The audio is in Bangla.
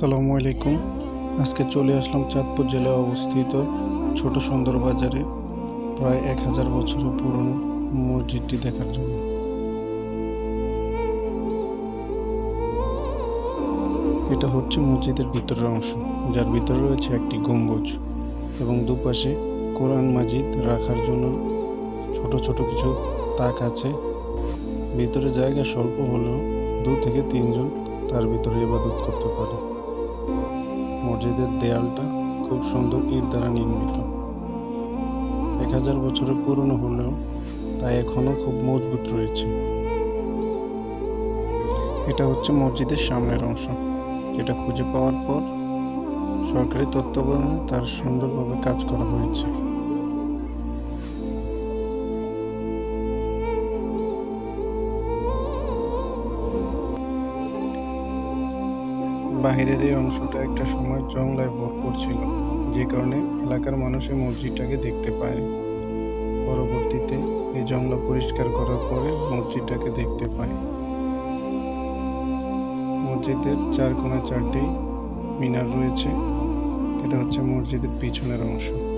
আসসালামু আলাইকুম। আজকে চলে আসলাম চাঁদপুর জেলায় অবস্থিত ছোট সুন্দর বাজারে। প্রায় এক হাজার বছরের পুরনো মসজিদটি দেখার জন্য। এটা হচ্ছে মসজিদের ভিতরের অংশ, যার ভিতরে রয়েছে একটি গম্বুজ এবং দুপাশে কোরআন মাজিদ রাখার জন্য ছোট ছোট কিছু তাক আছে। ভিতরে জায়গা স্বল্প হলেও দু থেকে তিনজন তার ভিতরে ইবাদত করতে পারে। মসজিদের দেয়ালটা খুব সুন্দর ইট দ্বারা নির্মিত। এক হাজার বছরের পুরনো হলেও তা এখনও খুব মজবুত রয়েছে। এটা হচ্ছে মসজিদের সামনের অংশ। যেটা খুঁজে পাওয়ার পর সরকারি তত্ত্বাবধানে তার সুন্দরভাবে কাজ করা হয়েছে। বাহিরের এই অংশটা একটা সময় জংলায় ভরপুর ছিল যে কারণে এলাকার মানুষ এই মসজিদটাকে দেখতে পায় পরবর্তীতে এই জংলা পরিষ্কার করার পরে মসজিদটাকে দেখতে পায়। মসজিদের চার কোনা চারটি মিনার রয়েছে। এটা হচ্ছে মসজিদের পিছনের অংশ।